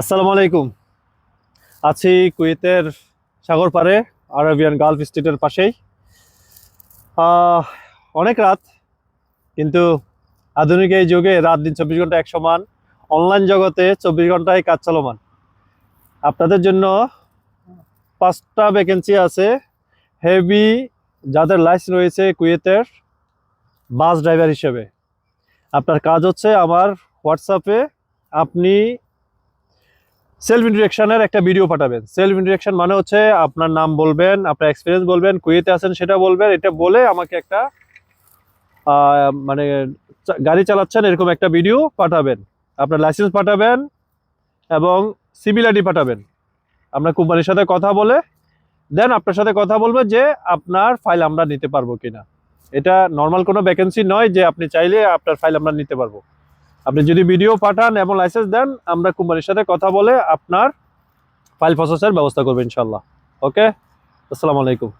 আসসালামু আলাইকুম। আছি কুয়েতের সাগর পাড়ে আরবিয়ান গালফ স্ট্রিটের পাশেই। অনেক রাত, কিন্তু আধুনিক এই যুগে রাত দিন চব্বিশ ঘণ্টা এক সমান অনলাইন জগতে চব্বিশ ঘন্টায় কাজ চলমান। আপনাদের জন্য পাঁচটা ভ্যাকেন্সি আছে হেভি যাদের লাইসেন্স রয়েছে কুয়েতের বাস ড্রাইভার হিসেবে। আপনার কাজ হচ্ছে আমার হোয়াটসঅ্যাপে আপনি সেলফ ইন্ট্রোডাকশনের একটা ভিডিও পাঠাবেন। সেলফ ইন্ট্রোডাকশন মানে হচ্ছে আপনার নাম বলবেন, আপনার এক্সপিরিয়েন্স বলবেন, কুয়েতে আছেন সেটা বলবেন, এটা বলে আমাকে একটা মানে গাড়ি চালাচ্ছেন এরকম একটা ভিডিও পাঠাবেন। আপনার লাইসেন্স পাঠাবেন এবং সিভিল পাঠাবেন। আমরা কোম্পানির সাথে কথা বলে দেন আপনার সাথে কথা বলবে যে আপনার ফাইল আমরা নিতে পারব কিনা। এটা নর্মাল কোনো ভ্যাকেন্সি নয় যে আপনি চাইলে আপনার ফাইল আমরা নিতে পারব। আপনি যদি ভিডিও পাঠান এবং লাইসেন্স দেন, আমরা কোম্পানির সাথে কথা বলে আপনার ফাইল প্রসেসের ব্যবস্থা করব ইনশাল্লাহ ওকে আসসালামু আলাইকুম।